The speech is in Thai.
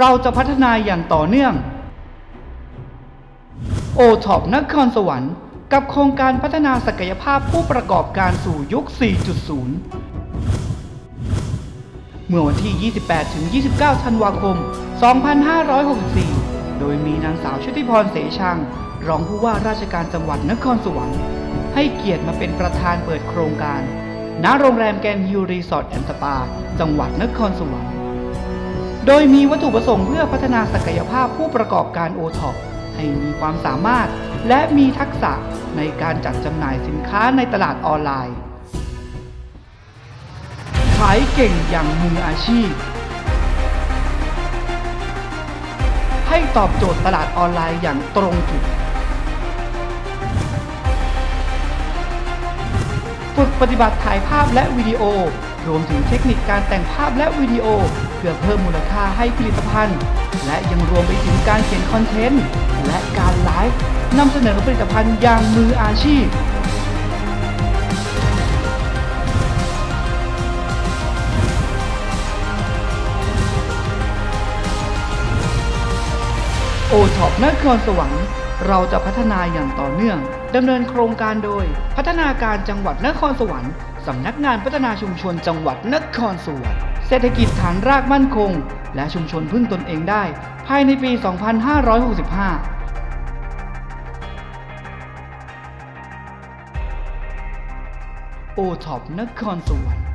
เราจะพัฒนาอย่างต่อเนื่อง โอท็อปนครสวรรค์ กับโครงการพัฒนาศักยภาพผู้ประกอบการสู่ยุค 4.0 เมื่อวันที่ 28 ถึง 29 ธันวาคม 2564 โดยมีนางสาวชุติพรเสชัง รองผู้ว่าราชการจังหวัดนครสวรรค์ ให้เกียรติมาเป็นประธานเปิดโครงการ ณ โรงแรมแกรนด์ฮิลรีสอร์ทแอนด์สปา จังหวัดนครสวรรค์ โดยมีวัตถุประสงค์เพื่อพัฒนาศักยภาพผู้ประกอบการโอท็อปให้มีความสามารถ และมีทักษะในการจัดจำหน่ายสินค้าในตลาดออนไลน์ ขายเก่งอย่างมืออาชีพ ให้ตอบโจทย์ตลาดออนไลน์อย่างตรงจุด ฝึกปฏิบัติถ่ายภาพและวิดีโอ รวมถึงเทคนิคการแต่งภาพและวิดีโอ เพื่อเพิ่มมูลค่าให้ผลิตภัณฑ์ และยังรวมไปถึงการเขียนคอนเทนต์ และการไลฟ์นำเสนอผลิตภัณฑ์อย่างมืออาชีพโอท็อปนครสวรรค์ เราจะพัฒนาอย่างต่อเนื่องดำเนินโครงการโดย พัฒนาการจังหวัดนครสวรรค์สำนักงานพัฒนาชุมชนจังหวัดนครสวรรค์เศรษฐกิจฐานรากมั่นคง และชุมชนพึ่งตนเองได้ ภายในปี 2565โอท็อปนครสวรรค์